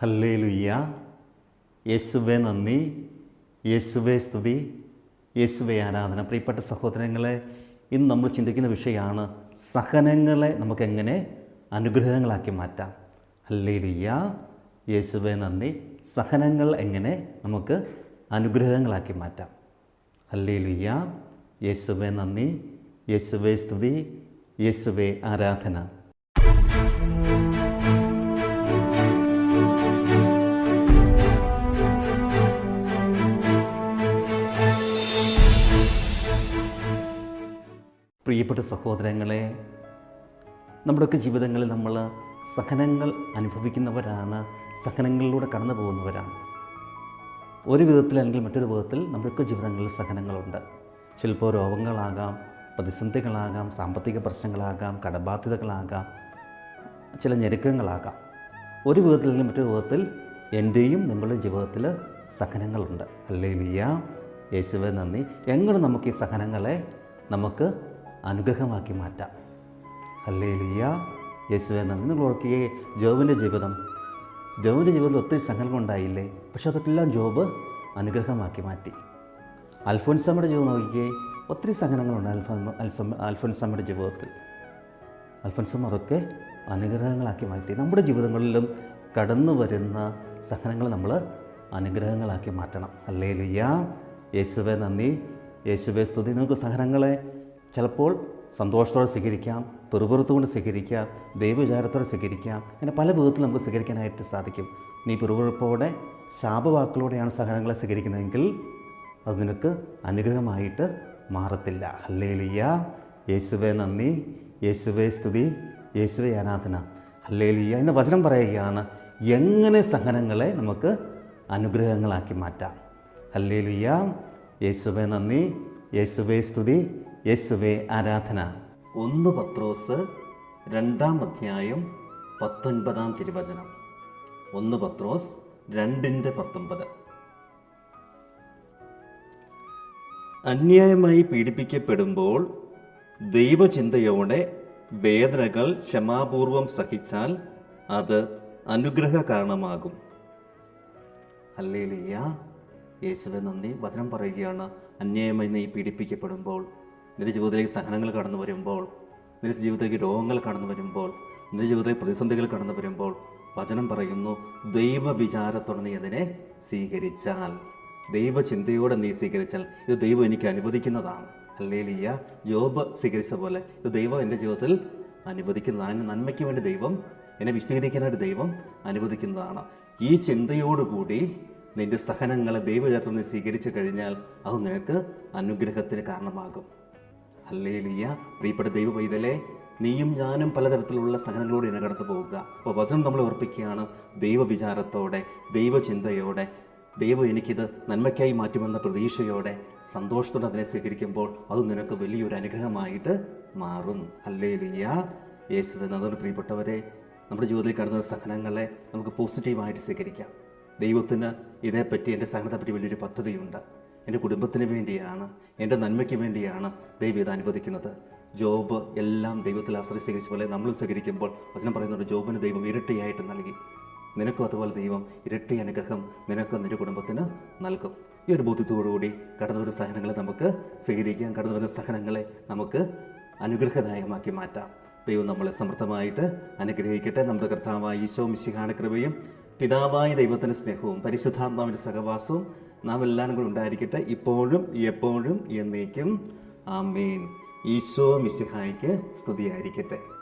ഹല്ലേ ലുയ്യ യേശുവെ നന്ദി. യേശുവെ സ്തുതി. യേശുവെ ആരാധന. പ്രിയപ്പെട്ട സഹോദരങ്ങളെ ഇന്ന് നമ്മൾ ചിന്തിക്കുന്ന വിഷയമാണ് സഹനങ്ങളെ നമുക്കെങ്ങനെ അനുഗ്രഹങ്ങളാക്കി മാറ്റാം. ഹല്ലേ ലുയ്യ യേശുവെ നന്ദി. സഹനങ്ങൾ എങ്ങനെ നമുക്ക് അനുഗ്രഹങ്ങളാക്കി മാറ്റാം. ഹല്ലേ ലുയ്യ യേശുവെ നന്ദി. യേശുവെ സ്തുതി. യേശുവെ ആരാധന. പ്രിയപ്പെട്ട സഹോദരങ്ങളെ നമ്മുടെയൊക്കെ ജീവിതങ്ങളിൽ നമ്മൾ സഹനങ്ങൾ അനുഭവിക്കുന്നവരാണ് സഹനങ്ങളിലൂടെ കടന്നു പോകുന്നവരാണ്. ഒരു വിധത്തിൽ അല്ലെങ്കിൽ മറ്റൊരു വിധത്തിൽ നമ്മുടെയൊക്കെ ജീവിതങ്ങളിൽ സഹനങ്ങളുണ്ട്. ചിലപ്പോൾ രോഗങ്ങളാകാം പ്രതിസന്ധികളാകാം സാമ്പത്തിക പ്രശ്നങ്ങളാകാം കടബാധ്യതകളാകാം ചില ഞെരുക്കങ്ങളാകാം. ഒരു വിധത്തിൽ അല്ലെങ്കിൽ മറ്റൊരു വിധത്തിൽ എന്റെയും നിങ്ങളുടെ ജീവിതത്തിൽ സഹനങ്ങളുണ്ട്. അല്ലേ ലിയ യേശുവെ നന്ദി. എങ്ങനെ നമുക്ക് ഈ സഹനങ്ങളെ നമുക്ക് അനുഗ്രഹമാക്കി മാറ്റാം. അല്ലേ ലിയ യേശുവെ നന്ദി ഓർക്കുകയെ ജോബിന്റെ ജീവിതം. ജോബിന്റെ ജീവിതത്തിൽ ഒത്തിരി സഹനങ്ങൾ ഉണ്ടായില്ലേ? പക്ഷെ അതൊക്കെല്ലാം ജോബ് അനുഗ്രഹമാക്കി മാറ്റി. അൽഫോൻസാമ്മയുടെ ജീവിതം നോക്കിയേ ഒത്തിരി സഹനങ്ങളുണ്ട് അൽഫ അൽസം അൽഫോൻസാമ്മയുടെ ജീവിതത്തിൽ. അൽഫോൻസമ്മ അതൊക്കെ അനുഗ്രഹങ്ങളാക്കി മാറ്റി. നമ്മുടെ ജീവിതങ്ങളിലും കടന്നു വരുന്ന സഹനങ്ങൾ നമ്മൾ അനുഗ്രഹങ്ങളാക്കി മാറ്റണം. അല്ലേ ലുയ്യ യേശുവെ നന്ദി. യേശുവെ സ്തുതി. നിങ്ങൾക്ക് സഹനങ്ങളെ ചിലപ്പോൾ സന്തോഷത്തോടെ സ്വീകരിക്കാം പെറുപുറത്തുകൊണ്ട് സ്വീകരിക്കാം ദൈവവിചാരത്തോടെ സ്വീകരിക്കാം അങ്ങനെ പല വിധത്തിൽ നമുക്ക് സ്വീകരിക്കാനായിട്ട് സാധിക്കും. നീ പെറുപുറപ്പോടെ ശാപവാക്കുകളോടെയാണ് സഹനങ്ങളെ സ്വീകരിക്കുന്നതെങ്കിൽ അത് നിനക്ക് അനുഗ്രഹമായിട്ട് മാറത്തില്ല. ഹല്ലേ ലിയ യേശുവെ നന്ദി. യേശുവെ സ്തുതി. യേശുവെ ആരാധന. ഹല്ലേ ലിയ എന്ന വചനം പറയുകയാണ് എങ്ങനെ സഹനങ്ങളെ നമുക്ക് അനുഗ്രഹങ്ങളാക്കി മാറ്റാം? ഹല്ലേ ലിയ യേശുവെ നന്ദി. യേശുവെ സ്തുതി. യേശുവെ ആരാധന. ഒന്ന് പത്രോസ് രണ്ടാം അധ്യായം പത്തൊൻപതാം തിരുവചനം. ഒന്ന് പത്രോസ് രണ്ടിന്റെ പത്തൊൻപത്. അന്യായമായി പീഡിപ്പിക്കപ്പെടുമ്പോൾ ദൈവചിന്തയോടെ വേദനകൾ ക്ഷമാപൂർവം സഹിച്ചാൽ അത് അനുഗ്രഹ കാരണമാകും അല്ലേലിയ യേശുവെ നന്ദി. വചനം പറയുകയാണ്. അന്യായമായി നീ പീഡിപ്പിക്കപ്പെടുമ്പോൾ നിന്റെ ജീവിതത്തിലേക്ക് സഹനങ്ങൾ കടന്നു വരുമ്പോൾ നിന്റെ ജീവിതത്തിലേക്ക് രോഗങ്ങൾ കടന്നു വരുമ്പോൾ നിന്റെ ജീവിതത്തിലേക്ക് പ്രതിസന്ധികൾ കടന്നു വരുമ്പോൾ വചനം പറയുന്നു ദൈവ വിചാരത്തോടെ നീ അതിനെ സ്വീകരിച്ചാൽ. ദൈവചിന്തയോടെ നീ സ്വീകരിച്ചാൽ ഇത് ദൈവം എനിക്ക് അനുവദിക്കുന്നതാണ്. അല്ലേലിയ ജോബ് സ്വീകരിച്ച പോലെ ഇത് ദൈവം എന്റെ ജീവിതത്തിൽ അനുവദിക്കുന്നതാണ്. എന്റെ നന്മയ്ക്ക് വേണ്ടി ദൈവം എന്നെ വിശദീകരിക്കാനായിട്ട് ദൈവം അനുവദിക്കുന്നതാണ്. ഈ ചിന്തയോടുകൂടി നിന്റെ സഹനങ്ങളെ ദൈവചാരത്തിൽ നീ സ്വീകരിച്ചു കഴിഞ്ഞാൽ അത് നിനക്ക് അനുഗ്രഹത്തിന് കാരണമാകും. ഹല്ലേലിയ. പ്രിയപ്പെട്ട ദൈവ പൈതലെ നീയും ഞാനും പലതരത്തിലുള്ള സഹനങ്ങളോട് കടന്നു പോവുക അപ്പോൾ വചനം നമ്മൾ ഉറപ്പിക്കുകയാണ് ദൈവവിചാരത്തോടെ ദൈവചിന്തയോടെ. ദൈവം എനിക്കിത് നന്മയ്ക്കായി മാറ്റുമെന്ന പ്രതീക്ഷയോടെ സന്തോഷത്തോടെ അതിനെ സ്വീകരിക്കുമ്പോൾ അത് നിനക്ക് വലിയൊരു അനുഗ്രഹമായിട്ട് മാറും. ഹല്ലേലിയ. യേശു അതുകൊണ്ട് പ്രിയപ്പെട്ടവരെ നമ്മുടെ ജീവിതത്തിൽ കടന്ന സഹനങ്ങളെ നമുക്ക് പോസിറ്റീവായിട്ട് സ്വീകരിക്കാം. ദൈവത്തിന് ഇതേപ്പറ്റി എന്റെ സഹനത്തെപ്പറ്റി വലിയൊരു പദ്ധതിയുണ്ട്. എന്റെ കുടുംബത്തിന് വേണ്ടിയാണ് എന്റെ നന്മയ്ക്ക് വേണ്ടിയാണ് ദൈവം ഇത് അനുവദിക്കുന്നത്. ജോബ് എല്ലാം ദൈവത്തിൽ ആശ്രയി സ്വീകരിച്ച പോലെ നമ്മൾ സ്വീകരിക്കുമ്പോൾ വചനം പറയുന്നുണ്ട് ജോബിന് ദൈവം ഇരട്ടിയായിട്ട് നൽകി. നിനക്കും അതുപോലെ ദൈവം ഇരട്ടി അനുഗ്രഹം നിനക്കും നിന്റെ കുടുംബത്തിന് നൽകും. ഈ ഒരു ബോധ്യത്തോടുകൂടി കടന്നു വരുന്ന സഹനങ്ങളെ നമുക്ക് സ്വീകരിക്കാം കടന്നു വരുന്ന സഹനങ്ങളെ നമുക്ക് അനുഗ്രഹദായകമാക്കി മാറ്റാം. ദൈവം നമ്മളെ സമൃദ്ധമായിട്ട് അനുഗ്രഹിക്കട്ടെ. നമ്മുടെ കർത്താവായ ഈശോ മിശിഹാന കൃപയും പിതാവായ ദൈവത്തിന്റെ സ്നേഹവും പരിശുദ്ധാത്മാവിന്റെ സഹവാസവും നാം എല്ലാവരും കൂടെ ഉണ്ടായിരിക്കട്ടെ. ഇപ്പോഴും എപ്പോഴും എന്നേക്കും. ആമേൻ. ഈശോ മിശിഹായ്ക്ക് സ്തുതിയായിരിക്കട്ടെ.